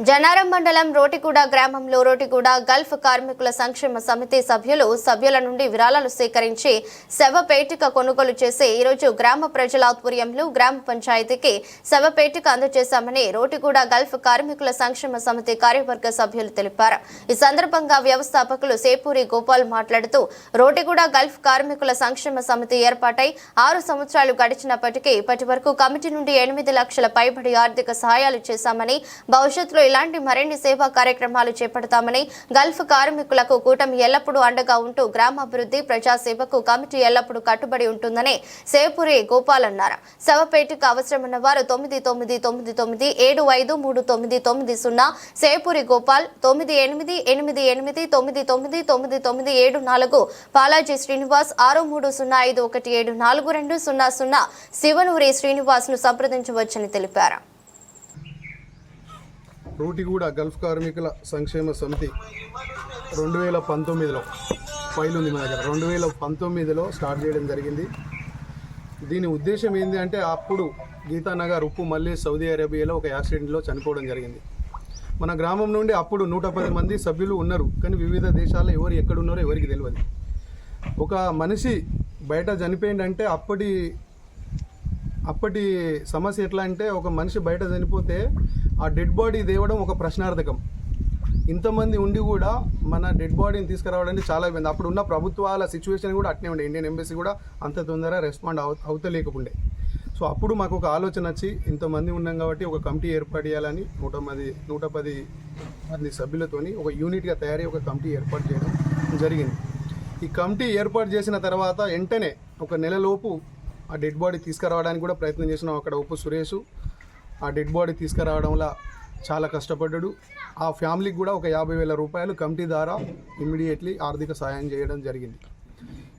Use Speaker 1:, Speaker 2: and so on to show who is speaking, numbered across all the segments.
Speaker 1: జనారం మండలం రోటిగూడ గ్రామంలో రోటిగూడ గల్ఫ్ కార్మికుల సంక్షేమ సమితి సభ్యులు సభ్యుల నుండి విరాళాలు సేకరించి శవపేటిక కొనుగోలు చేసి ఈరోజు గ్రామ ప్రజల ఆధ్వర్యంలో గ్రామ పంచాయతీకి శవపేటిక అందజేశామని రోటిగూడ గల్ఫ్ కార్మికుల సంక్షేమ సమితి కార్యవర్గ సభ్యులు తెలిపారు. ఈ సందర్భంగా వ్యవస్థాపకులు సేపూరి గోపాల్ మాట్లాడుతూ రోటిగూడ గల్ఫ్ కార్మికుల సంక్షేమ సమితి ఏర్పాటై ఆరు సంవత్సరాలు గడిచినప్పటికీ ఇప్పటి వరకు కమిటీ నుండి ఎనిమిది లక్షల పైబడి ఆర్థిక సహాయాలు చేశామని భవిష్యత్తులో ఇలాంటి మరిన్ని సేవా కార్యక్రమాలు చేపడతామని గల్ఫ్ కార్మికులకు కూటమి ఎల్లప్పుడూ అండగా ఉంటూ గ్రామాభివృద్ధి ప్రజాసేవకు కమిటీ ఎల్లప్పుడూ కట్టుబడి ఉంటుందని సేపూరి గోపాల్ అన్నారు. శవపేటకు అవసరమైన వారు తొమ్మిది తొమ్మిది తొమ్మిది తొమ్మిది ఏడు ఐదు మూడు తొమ్మిది తొమ్మిది సున్నా సేపూరి గోపాల్ తొమ్మిది ఎనిమిది ఎనిమిది ఎనిమిది తొమ్మిది తొమ్మిది తొమ్మిది తొమ్మిది ఏడు నాలుగు బాలాజీ శ్రీనివాస్ ఆరు మూడు సున్నా ఐదు ఒకటి ఏడు నాలుగు రెండు సున్నా సున్నా శివనూరి శ్రీనివాస్ను సంప్రదించవచ్చని తెలిపారు.
Speaker 2: రూటిగూడ గల్ఫ్ కార్మికుల సంక్షేమ సమితి రెండు వేల పంతొమ్మిదిలో ఫైల్ ఉంది మా దగ్గర. రెండు వేల పంతొమ్మిదిలో స్టార్ట్ చేయడం జరిగింది. దీని ఉద్దేశం ఏంటి అంటే అప్పుడు గీతానగర్ ఉప్పు మళ్ళీ సౌదీ అరేబియాలో ఒక యాక్సిడెంట్లో చనిపోవడం జరిగింది. మన గ్రామం నుండి అప్పుడు నూట పది మంది సభ్యులు ఉన్నారు. కానీ వివిధ దేశాల్లో ఎవరు ఎక్కడున్నారో ఎవరికి తెలియదు ఒక మనిషి బయట చనిపోయిందంటే అప్పటి అప్పటి సమస్య ఎట్లా అంటే ఒక మనిషి బయట చనిపోతే ఆ డెడ్ బాడీ తేవడం ఒక ప్రశ్నార్థకం. ఇంతమంది ఉండి కూడా మన డెడ్ బాడీని తీసుకురావడానికి చాలా ఇబ్బంది. అప్పుడు ఉన్న ప్రభుత్వాల సిచ్యువేషన్ కూడా అట్నే ఉండే. ఇండియన్ ఎంబసీ కూడా అంత తొందరగా రెస్పాండ్ అవు అవుతలేకుండే సో అప్పుడు మాకు ఒక ఆలోచన వచ్చి ఇంతమంది ఉన్నాం కాబట్టి ఒక కమిటీ ఏర్పాటు చేయాలని నూట పది నూట పది మంది సభ్యులతోని ఒక యూనిట్గా తయారై ఒక కమిటీ ఏర్పాటు చేయడం జరిగింది. ఈ కమిటీ ఏర్పాటు చేసిన తర్వాత వెంటనే ఒక నెలలోపు ఆ డెడ్ బాడీ తీసుకురావడానికి కూడా ప్రయత్నం చేసినాం అక్కడ ఉప్పు సురేష్ ఆ డెడ్ బాడీ తీసుకురావడంలో చాలా కష్టపడ్డాడు. ఆ ఫ్యామిలీకి కూడా ఒక యాభై వేల రూపాయలు కమిటీ ద్వారా ఇమ్మీడియట్లీ ఆర్థిక సాయం చేయడం జరిగింది.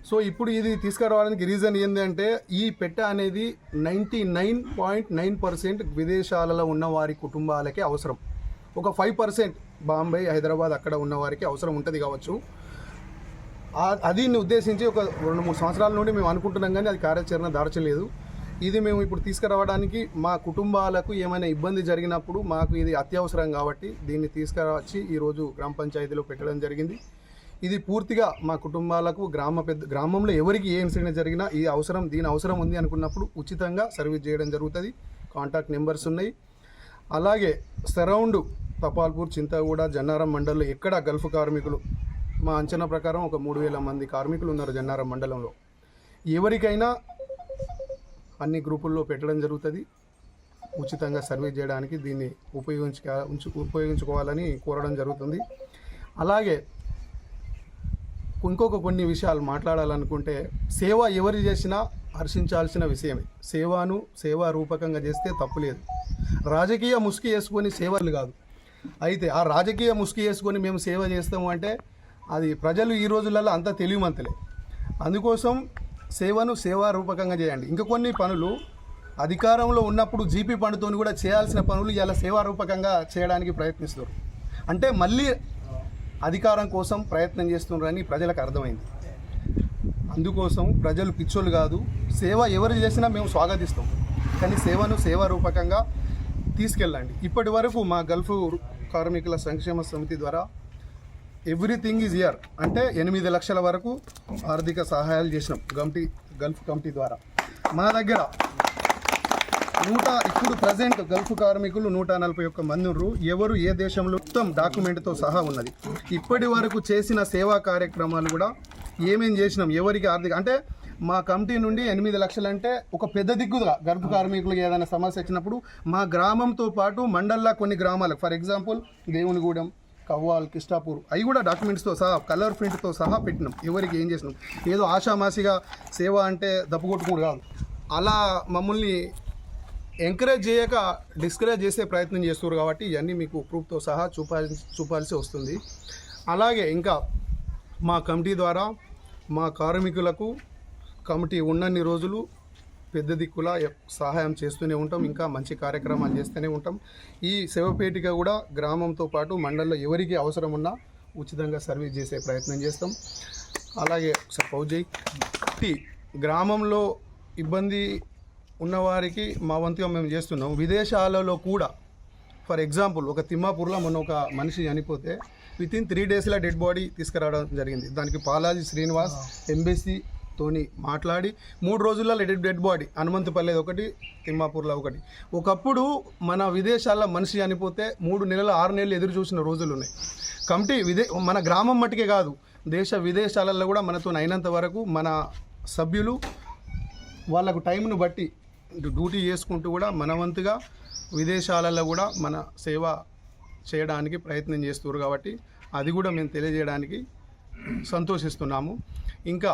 Speaker 2: సో ఇప్పుడు ఇది తీసుకురావడానికి రీజన్ ఏంటంటే ఈ పెట్ట అనేది ninety nine point nine percent విదేశాలలో ఉన్న వారి కుటుంబాలకే అవసరం. ఒక ఫైవ్ పర్సెంట్ బాంబే హైదరాబాద్ అక్కడ ఉన్న వారికి అవసరం ఉంటుంది కావచ్చు. అది ఉద్దేశించి ఒక రెండు మూడు సంవత్సరాల నుండి మేము అనుకుంటున్నాం కానీ అది కార్యాచరణ దారచలేదు ఇది మేము ఇప్పుడు తీసుకురావడానికి మా కుటుంబాలకు ఏమైనా ఇబ్బంది జరిగినప్పుడు మాకు ఇది అత్యవసరం కాబట్టి దీన్ని తీసుకురావచ్చి ఈరోజు గ్రామ పంచాయతీలో పెట్టడం జరిగింది. ఇది పూర్తిగా మా కుటుంబాలకు గ్రామ పెద్ద గ్రామంలో ఎవరికి ఏ ఇన్సిడెంట్ జరిగినా ఈ అవసరం దీని అవసరం ఉంది అనుకున్నప్పుడు ఉచితంగా సర్వీస్ చేయడం జరుగుతుంది. కాంటాక్ట్ నెంబర్స్ ఉన్నాయి. అలాగే సరౌండ్ తపాల్పూర్ చింతగూడ జన్నారం మండలంలో ఎక్కడ గల్ఫ్ కార్మికులు మా అంచనా ప్రకారం ఒక మూడు వేల మంది కార్మికులు ఉన్నారు జన్నారం మండలంలో. ఎవరికైనా అన్ని గ్రూపుల్లో పెట్టడం జరుగుతుంది. ఉచితంగా సర్వే చేయడానికి దీన్ని ఉపయోగించుక ఉంచు ఉపయోగించుకోవాలని కోరడం జరుగుతుంది. అలాగే ఇంకొక కొన్ని విషయాలు మాట్లాడాలనుకుంటే సేవ ఎవరు చేసినా హర్షించాల్సిన విషయమే. సేవను సేవా రూపకంగా చేస్తే తప్పులేదు రాజకీయ ముసుగు వేసుకొని సేవలు కాదు. అయితే ఆ రాజకీయ ముసుగు వేసుకొని మేము సేవ చేస్తాము అంటే అది ప్రజలు ఈ రోజులలో అంత తెలియమంతలే అందుకోసం సేవను సేవా రూపకంగా చేయండి. ఇంకా కొన్ని పనులు అధికారంలో ఉన్నప్పుడు జీపీ పనితోని కూడా చేయాల్సిన పనులు ఇలా సేవా రూపకంగా చేయడానికి ప్రయత్నిస్తారు అంటే మళ్ళీ అధికారం కోసం ప్రయత్నం చేస్తున్నారని ప్రజలకు అర్థమైంది. అందుకోసం ప్రజలు పిచ్చోళ్ళు కాదు సేవ ఎవరు చేసినా మేము స్వాగతిస్తాం. కానీ సేవను సేవా రూపకంగా తీసుకెళ్ళండి. ఇప్పటి వరకు మా గల్ఫ్ కార్మికుల సంక్షేమ సమితి ద్వారా ఎవ్రీథింగ్ ఈజ్ ఇయర్ అంటే ఎనిమిది లక్షల వరకు ఆర్థిక సహాయాలు చేసినాం కమిటీ గల్ఫ్ కమిటీ ద్వారా. మా దగ్గర నూట ఇప్పుడు ప్రజెంట్ గల్ఫ్ కార్మికులు నూట నలభై ఒక్క మంది ఉన్నారు. ఎవరు ఏ దేశంలో మొత్తం డాక్యుమెంట్తో సహా ఉన్నది. ఇప్పటి వరకు చేసిన సేవా కార్యక్రమాలు కూడా ఏమేం చేసినాం ఎవరికి ఆర్థిక అంటే మా కమిటీ నుండి ఎనిమిది లక్షలు అంటే ఒక పెద్ద దిక్కుగా గర్భ కార్మికులకు ఏదైనా సమస్య వచ్చినప్పుడు మా గ్రామంతో పాటు మండల్లా కొన్ని గ్రామాలకు. ఫర్ ఎగ్జాంపుల్ దేవునిగూడెం కవ్వాల్ కిష్టాపూర్ అవి కూడా డాక్యుమెంట్స్తో సహా కలర్ ప్రింట్తో సహా పెట్టినాం. ఎవరికి ఏం చేసినాం? ఏదో ఆషామాసిగా సేవ అంటే దప్పుకొట్టుకుని కాదు. అలా మమ్మల్ని ఎంకరేజ్ చేయక డిస్కరేజ్ చేసే ప్రయత్నం చేస్తారు కాబట్టి ఇవన్నీ మీకు ప్రూఫ్తో సహా చూపాల్సి చూపాల్సి వస్తుంది. అలాగే ఇంకా మా కమిటీ ద్వారా మా కార్మికులకు కమిటీ ఉన్నన్ని రోజులు పెద్ద దిక్కులా సహాయం చేస్తూనే ఉంటాం ఇంకా మంచి కార్యక్రమాలు చేస్తూనే ఉంటాం. ఈ శవపేటిక కూడా గ్రామంతో పాటు మండలంలో ఎవరికి అవసరం ఉన్నా ఉచితంగా సర్వీస్ చేసే ప్రయత్నం చేస్తాం. అలాగే సపోజ్ గ్రామంలో ఇబ్బంది ఉన్నవారికి మా వంతుగా మేము చేస్తున్నాం. విదేశాలలో కూడా ఫర్ ఎగ్జాంపుల్ ఒక తిమ్మాపూర్లో మొన్న ఒక మనిషి చనిపోతే విత్ ఇన్ త్రీ డేస్లో డెడ్ బాడీ తీసుకురావడం జరిగింది. దానికి పాలాజీ శ్రీనివాస్ ఎంబీసీ తోని మాట్లాడి మూడు రోజుల్లో డెడ్ డెడ్ బాడీ. హనుమంతుపల్లి ఒకటి తిమ్మాపూర్లో ఒకటి. ఒకప్పుడు మన విదేశాల్లో మనిషి చనిపోతే మూడు నెలలు ఆరు నెలలు ఎదురు చూసిన రోజులు ఉన్నాయి కమిటీ విదే మన గ్రామం మట్టుకే కాదు దేశ విదేశాలలో కూడా మనతో అయినంత వరకు మన సభ్యులు వాళ్ళకు టైంను బట్టి డ్యూటీ చేసుకుంటూ కూడా మనవంతుగా విదేశాలలో కూడా మన సేవ చేయడానికి ప్రయత్నం చేస్తున్నారు కాబట్టి అది కూడా మేము తెలియజేయడానికి సంతోషిస్తున్నాము. ఇంకా